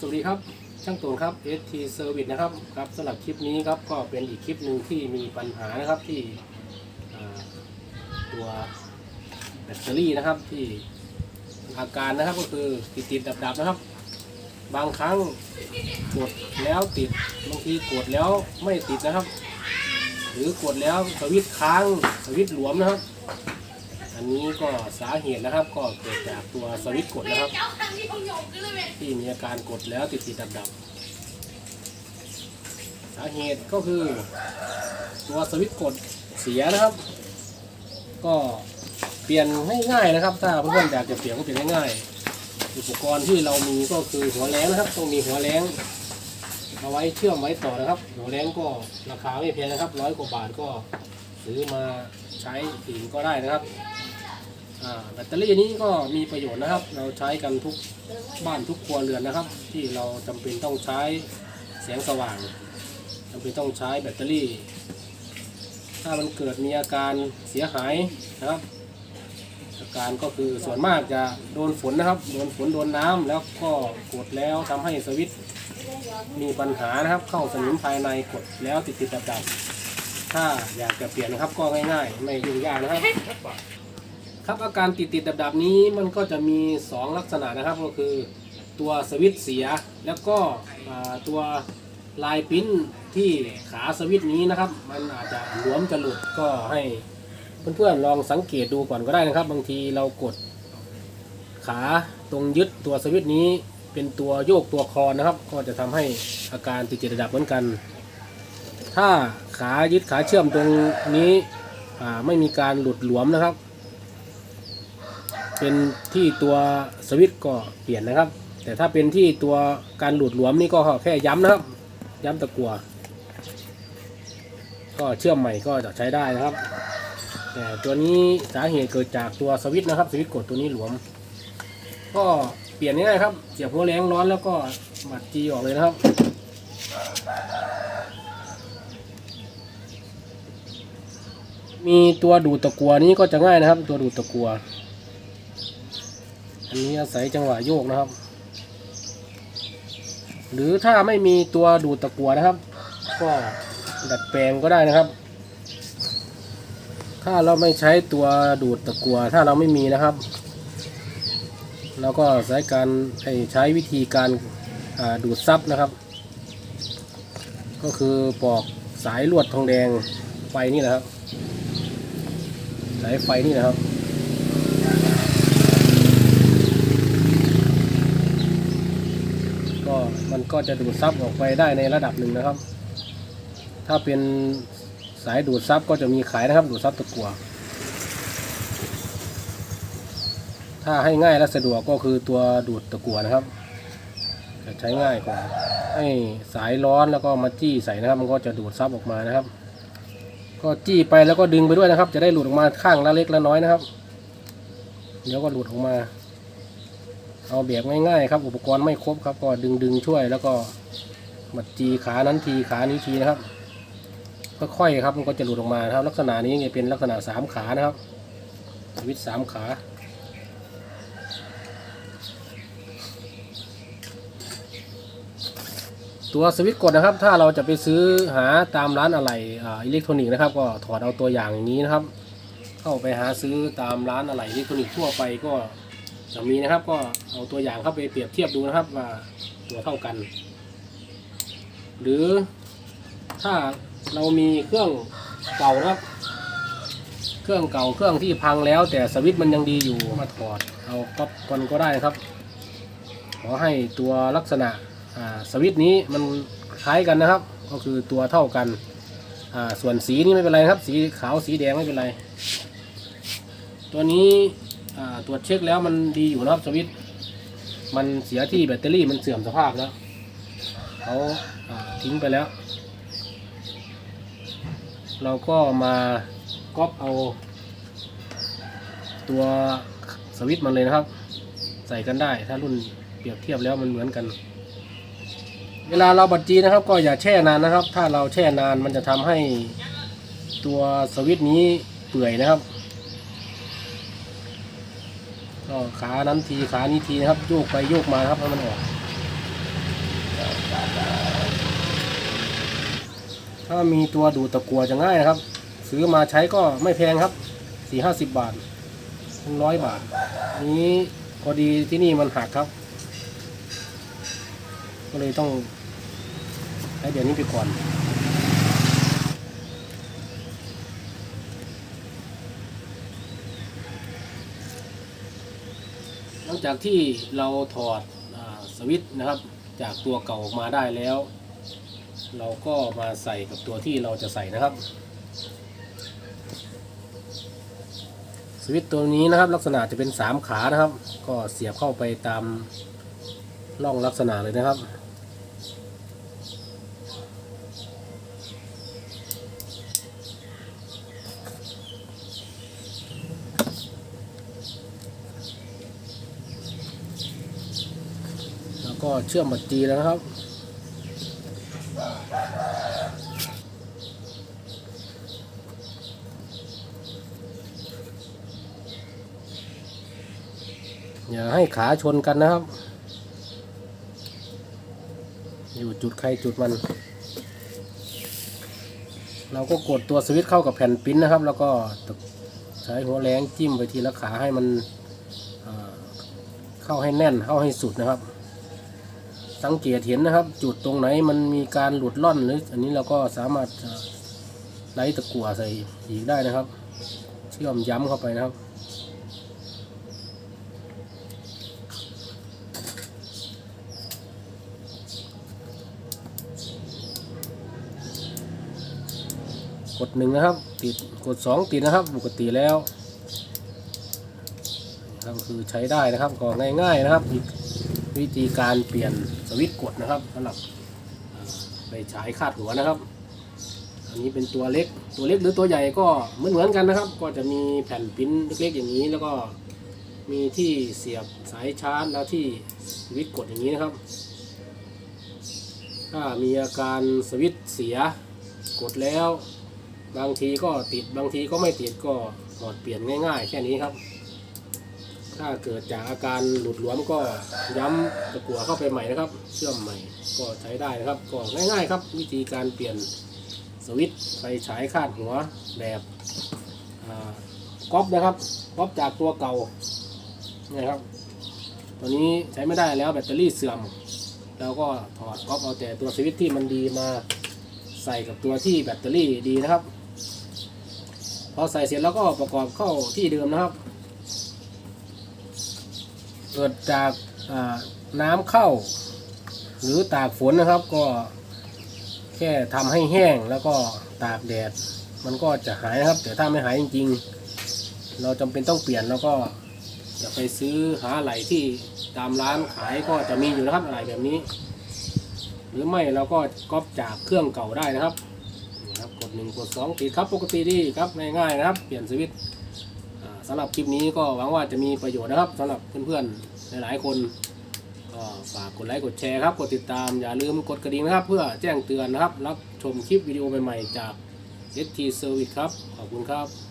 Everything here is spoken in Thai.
สวัสดีครับ ช่างตูนครับ ST Service นะครับครับสำหรับคลิปนี้ครับก็เป็นอีกคลิปหนึ่งที่มีปัญหานะครับที่ตัวแบตเตอรี่นะครับที่อาการนะครับก็คือติดติดดับดับนะครับ บางครั้งกดแล้วติดบางทีกดแล้วไม่ติดนะครับ หรือกดแล้วสวิตช์ค้างสวิตช์หลวมนะครับ อันนี้ก็สาเหตุนะครับก็เกิดจากตัวสวิตช์กดนะครับ ที่มีอาการกดแล้วติดติดดับดับๆสาเหตุก็คือ ตัวสวิตช์กดเสียนะครับ ก็เปลี่ยนง่ายๆนะครับ ถ้าเพื่อนๆอยากจะเปลี่ยนก็เปลี่ยนง่ายๆอุปกรณ์ที่เรามีก็คือหัวแรงนะครับต้องมีหัวแรงเอาไว้เชื่อมไว้ต่อนะครับ หัวแรงก็ราคาไม่แพงนะครับร้อยกว่าบาทก็ซื้อมาใช้ถิงก็ได้นะครับ แบตเตอรี่นี้ก็มีประโยชน์นะครับ เราใช้กันทุกบ้านทุกครัวเรือนนะครับ ที่เราจำเป็นต้องใช้แสงสว่างจำเป็นต้องใช้แบตเตอรี่ ถ้ามันเกิดมีอาการเสียหายนะครับอาการก็คือส่วนมากจะโดนฝนนะครับโดนฝนโดนน้ำแล้วก็กดแล้วทำให้สวิตช์มีปัญหานะครับ เข้าสนิมภายในกดแล้วติดติดดับดับๆถ้าอยากจะเปลี่ยนนะครับก็ง่ายๆ ไม่ยุ่งยากนะครับ ครับอาการติดติดดับดับนี้มันก็จะมี 2 ลักษณะนะครับก็คือตัวสวิตเสียแล้วก็ตัวลายปิ้นที่ขาสวิตนี้นะครับ มันอาจจะหลวมจะหลุดก็ให้เพื่อนๆลองสังเกตดูก่อนก็ได้นะครับ บางทีเรากด ขาตรงยึดตัวสวิตนี้ เป็นตัวโยกตัวคอนนะครับ ก็จะทำให้อาการติดติดดับเหมือนกัน ถ้าขายึดขาเชื่อมตรงนี้ไม่มีการหลุดหลวมนะครับ เป็นที่ตัวสวิตช์ก็เปลี่ยนนะครับ แต่ถ้าเป็นที่ตัวการหลุดหลวมนี่ก็แค่ย้ำนะครับ ย้ำตะกัวก็เชื่อมใหม่ก็จะใช้ได้นะครับ แต่ตัวนี้สาเหตุเกิดจากตัวสวิตช์นะครับ สวิตช์กดตัวนี้หลวม ก็เปลี่ยนง่ายครับเสียบหัวแรงร้อนแล้วก็หมัดจีออกเลยนะครับมีตัวดูดตะกัวนี้ก็จะง่ายนะครับ ตัวดูดตะกัว อันนี้อาศัยจังหวะโยกนะครับ หรือถ้าไม่มีตัวดูดตะกัวนะครับ ก็ดัดแปลงก็ได้นะครับ ถ้าเราไม่ใช้ตัวดูดตะกัว ถ้าเราไม่มีนะครับเราก็ใช้การใใช้วิธีการาดูดซับนะครับ ก็คือปอกสายลวดทองแดงไฟนี่นะครับ สายไฟนี่นะครับ ก็มัน ก็จะดูดซับออกไปได้ในระดับหนึ่งนะครับ ถ้าเป็นสายดูดซับก็จะมีขายนะครับ ดูดซับตะกั่วถ้าให้ง่ายและสะดวกก็คือตัวดูดตะกั่วนะครับ จะใช้ง่ายกว่า ให้สายร้อนแล้วก็มาจี้ใส่นะครับ มันก็จะดูดซับออกมานะครับ ก็จี้ไปแล้วก็ดึงไปด้วยนะครับ จะได้หลุดออกมาข้างละเล็กละน้อยนะครับ เดี๋ยวก็หลุดออกมา เอาแบบง่ายๆครับ อุปกรณ์ไม่ครบครับ ก็ดึงดึงช่วย แล้วก็มัดจีขานั้นทีขานี้ทีนะครับค่อยๆครับมันก็จะหลุดออกมาครับ ลักษณะนี้จะเป็นลักษณะสามขานะครับสวิตสามขาตัวสวิตช์กดนะครับ ถ้าเราจะไปซื้อหาตามร้านอะไหล่อิเล็กทรอนิกส์นะครับ ก็ถอดเอาตัวอย่างอย่างนี้นะครับ เข้าไปหาซื้อตามร้านอะไหล่อิเล็กทรอนิกส์ทั่วไปก็ จะมีนะครับ ก็เอาตัวอย่างเข้าไปเปรียบเทียบดูนะครับว่าตัวเท่ากัน หรือถ้าเรามีเครื่องเก่านะครับ เครื่องเก่าเครื่องที่พังแล้ว แต่สวิตช์มันยังดีอยู่มาถอดเอาก๊อปกันก็ได้นะครับ ขอให้ตัวลักษณะสวิตช์นี้มันคล้ายกันนะครับ ก็คือตัวเท่ากันส่วนสีนี่ไม่เป็นไรครับ สีขาวสีแดงไม่เป็นไร ตัวนี้ ตรวจเช็คแล้วมันดีอยู่นะครับสวิตช์มันเสียที่แบตเตอรี่มันเสื่อมสภาพแล้วเขาาทิ้งไปแล้ว เราก็มาก๊อปเอา ตัวสวิตช์มันเลยนะครับ ใส่กันได้ถ้ารุ่นเปรียบเทียบแล้วมันเหมือนกัน เวลาเราบัดจีนะครับ ก็อย่าแช่นานนะครับ ถ้าเราแช่นานมันจะทำให้ตัวสวิตช์นี้เปื่อยนะครับ ก็ขานั้นทีขานี้ทีนะครับโยกไปโยกมาครับให้มันออก ถ้ามีตัวดูดตะกัวจะง่ายนะครับ ซื้อมาใช้ก็ไม่แพงครับสี่ห้าสิบบาทถึงร้อยบาท นี้พอดีที่นี่มันหักครับ ก็เลยต้องใช้เดี๋ยวนี้ไปก่อน หลังจากที่เราถอดอสวิตช์นะครับ จากตัวเก่าออกมาได้แล้ว เราก็มาใส่กับตัวที่เราจะใส่นะครับ สวิตช์ตัวนี้นะครับลักษณะจะเป็นสามขานะครับ ก็เสียบเข้าไปตามร่องลักษณะเลยนะครับ ก็เชื่อมบัดจีแล้วนะครับอย่าให้ขาชนกันนะครับ อยู่จุดใครจุดมัน เราก็กดตัวสวิตช์เข้ากับแผ่นปิ้นนะครับ แล้วก็ใช้หัวแรงจิ้มไปทีละขาให้มันเข้าให้แน่นเข้าให้สุดนะครับ สังเกตเห็นนะครับ จุดตรงไหนมันมีการหลุดล่อนหรืออันนี้เราก็สามารถไล่ตะกั่วใส่อีกได้นะครับ เชื่อมย้ำเข้าไปนะครับกดหนึ่งนะครับ ติดกดสองติดนะครับ ปกติแล้วนะครับคือใช้ได้นะครับก็ง่าย ๆ นะครับอีก วิธีการเปลี่ยนสวิตช์กดนะครับสำหรับไปฉายคาดหัวนะครับ อันนี้เป็นตัวเล็กตัวเล็กหรือตัวใหญ่ก็เหมือนเหมือนกันนะครับ ก็จะมีแผ่นปิ้นเล็กๆอย่างนี้ แล้วก็มีที่เสียบสายชาร์จแล้วที่สวิตช์กดอย่างนี้นะครับ ถ้ามีอาการสวิตช์เสียกดแล้ว บางทีก็ติดบางทีก็ไม่ติดก็ถอดเปลี่ยนง่าย ๆ แค่นี้ครับ ถ้าเกิดจากอาการหลุดหลวมก็ย้ำตะกั่วเข้าไปใหม่นะครับ เชื่อมใหม่ก็ใช้ได้นะครับ ก็ง่าย ๆ ครับ วิธีการเปลี่ยนสวิตช์ไฟฉายคาดหัวแบบก๊อปนะครับก๊อปจากตัวเก่านี่ครับตัวนี้ใช้ไม่ได้แล้วแบตเตอรี่เสื่อมเราก็ถอดก๊อปเอาแต่ตัวสวิตช์ที่มันดีมาใส่กับตัวที่แบตเตอรี่ดีนะครับ พอใส่เสร็จแล้วก็ประกอบเข้าที่เดิมนะครับ เกิดจากน้ำเข้า หรือตากฝนนะครับก็แค่ทำให้แห้งแล้วก็ตากแดด มันก็จะหายนะครับแต่ถ้าไม่หายจริง ๆ เราจำเป็นต้องเปลี่ยนแล้วก็จะไปซื้อหาไหลที่ตามร้านขายก็จะมีอยู่นะครับอะไรแบบนี้ หรือไม่เราก็ก๊อปจากเครื่องเก่าได้นะครับนี่ครับกดหนึ่งกดสองติดครับปกติดีครับง่ายๆนะครับ เปลี่ยนสวิตช์ สำหรับคลิปนี้ก็หวังว่าจะมีประโยชน์นะครับสำหรับเพื่อนๆหลายๆคนก็ฝากกดไลค์กดแชร์ครับกดติดตามอย่าลืมกดกระดิ่งนะครับ เพื่อแจ้งเตือนนะครับ รับชมคลิปวิดีโอใหม่ๆจาก ST Service ครับ ขอบคุณครับ